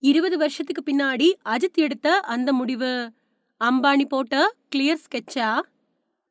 இருபது வருஷத்துக்கு பின்னாடி அஜித் எடுத்த அந்த முடிவு. அம்பானி போட்ட கிளியர் ஸ்கெட்சா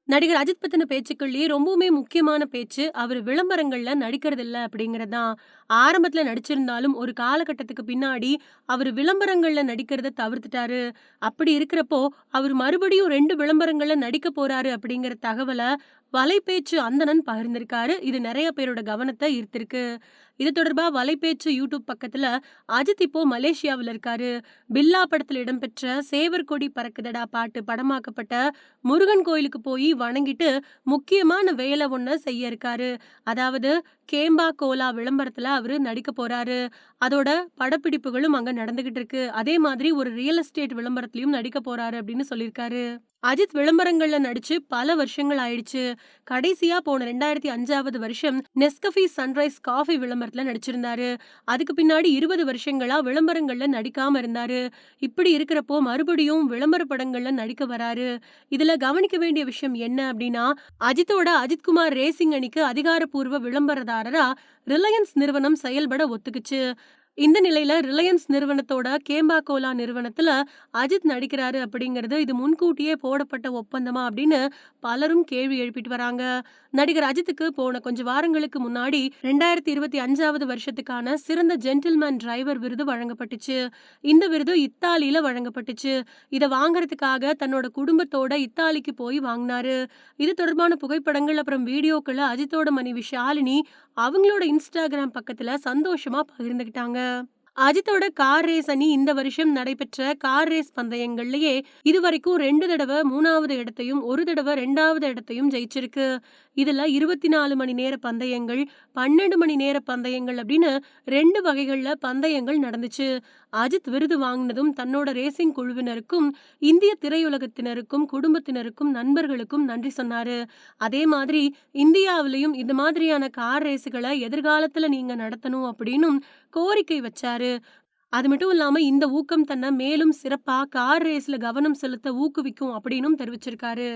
நடிகர் அஜித் பத்தின பேச்சுக்கள்லயே ரொம்பவுமே முக்கியமான பேச்சு. அவர் விளம்பரங்கள்ல நடிக்கிறது இல்ல அப்படிங்கறதுதான். ஆரம்பத்துல நடிச்சிருந்தாலும் ஒரு காலகட்டத்துக்கு பின்னாடி அவர் விளம்பரங்கள்ல நடிக்கிறத தவிர்த்துட்டாரு. அப்படி இருக்கிறப்போ அவர் மறுபடியும் ரெண்டு விளம்பரங்கள்ல நடிக்க போறாரு அப்படிங்கிற தகவலை வலைபேச்சு அந்தணன் பகிர்ந்திருக்காரு. இது நிறைய பேரோட கவனத்தை ஈர்த்திருக்கு. இது தொடர்பா வலைபேச்சு யூடியூப் பக்கத்துல அஜித் இப்போ மலேசியாவில் இருக்காரு. பில்லா படத்துல இடம்பெற்ற சேவர்கொடி பறக்குதடா பாட்டு படமாக்கப்பட்ட முருகன் கோயிலுக்கு போய் வணங்கிட்டு முக்கியமான வேலை ஒண்ண செய்ய இருக்காரு. அதாவது கேம்பா கோலா விளம்பரத்துல அவரு நடிக்க போறாரு. அதோட படப்பிடிப்புகளும் அங்க நடந்துகிட்டு இருக்கு. அதே மாதிரி ஒரு ரியல் எஸ்டேட் விளம்பரத்திலயும் நடிக்க போறாரு அப்படின்னு சொல்லியிருக்காரு. அஜித் விளம்பரங்கள்ல நடிச்சு பல வருஷங்கள் ஆயிடுச்சு. கடைசியா போன ரெண்டாயிரத்தி அஞ்சாவது வருஷம் நெஸ்கஃபி சன்ரைஸ் காஃபி விளம்பரத்துல நடிச்சிருந்தாரு. அதுக்கு பின்னாடி இருபது வருஷங்களா விளம்பரங்கள்ல நடிக்காம இருந்தாரு. இப்படி இருக்கிறப்போ மறுபடியும் விளம்பர படங்கள்ல நடிக்க வராரு. இதுல கவனிக்க வேண்டிய விஷயம் என்ன அப்படின்னா அஜித்தோட அஜித்குமார் ரேசிங் அணிக்கு அதிகாரப்பூர்வ விளம்பரதாரரா ரிலையன்ஸ் நிறுவனம் செயல்பட ஒத்துக்குச்சு. இந்த நிலையில ரிலையன்ஸ் நிறுவனத்தோட கேம்பா கோலா நிறுவனத்துல அஜித் நடிக்கிறாரு அப்படிங்கிறது இது முன்கூட்டியே போடப்பட்ட ஒப்பந்தமா அப்படின்னு பலரும் கேள்வி எழுப்பிட்டு வராங்க. நடிகர் அஜித்துக்கு போன கொஞ்ச வாரங்களுக்கு முன்னாடி ரெண்டாயிரத்தி இருபத்தி அஞ்சாவது வருஷத்துக்கான சிறந்த ஜென்டில்மேன் டிரைவர் விருது வழங்கப்பட்டுச்சு. இந்த விருது இத்தாலியில வழங்கப்பட்டுச்சு. இதை வாங்குறதுக்காக தன்னோட குடும்பத்தோட இத்தாலிக்கு போய் வாங்கினாரு. இது தொடர்பான புகைப்படங்கள் அப்புறம் வீடியோக்களை அஜித்தோட மனைவி ஷாலினி அவங்களோட இன்ஸ்டாகிராம் பக்கத்துல சந்தோஷமா பகிர்ந்துகிட்டாங்க China அஜித்தோட கார் ரேஸ் அணி இந்த வருஷம் நடைபெற்ற கார் ரேஸ் பந்தயங்கள்லயே இதுவரைக்கும் ரெண்டு தடவை மூணாவது இடத்தையும் ஒரு தடவை ரெண்டாவது இடத்தையும் ஜெயிச்சிருக்கு. இதுல இருபத்தி நாலு மணி நேர பந்தயங்கள் பன்னெண்டு மணி நேர பந்தயங்கள் அப்படின்னு ரெண்டு வகைகள்ல பந்தயங்கள் நடந்துச்சு. அஜித் விருது வாங்கினதும் தன்னோட ரேசிங் குழுவினருக்கும் இந்திய திரையுலகத்தினருக்கும் குடும்பத்தினருக்கும் நண்பர்களுக்கும் நன்றி சொன்னாரு. அதே மாதிரி இந்தியாவிலையும் இந்த மாதிரியான கார் ரேஸுகளை எதிர்காலத்துல நீங்க நடத்தணும் அப்படின்னும் கோரிக்கை வச்சாரு. அது மட்டும் இல்லாம இந்த ஊக்கம் தன்னை மேலும் சிறப்பா கார் ரேஸ்ல கவனம் செலுத்த ஊக்குவிக்கும் அப்படின்னும் தெரிவிச்சிருக்காரு.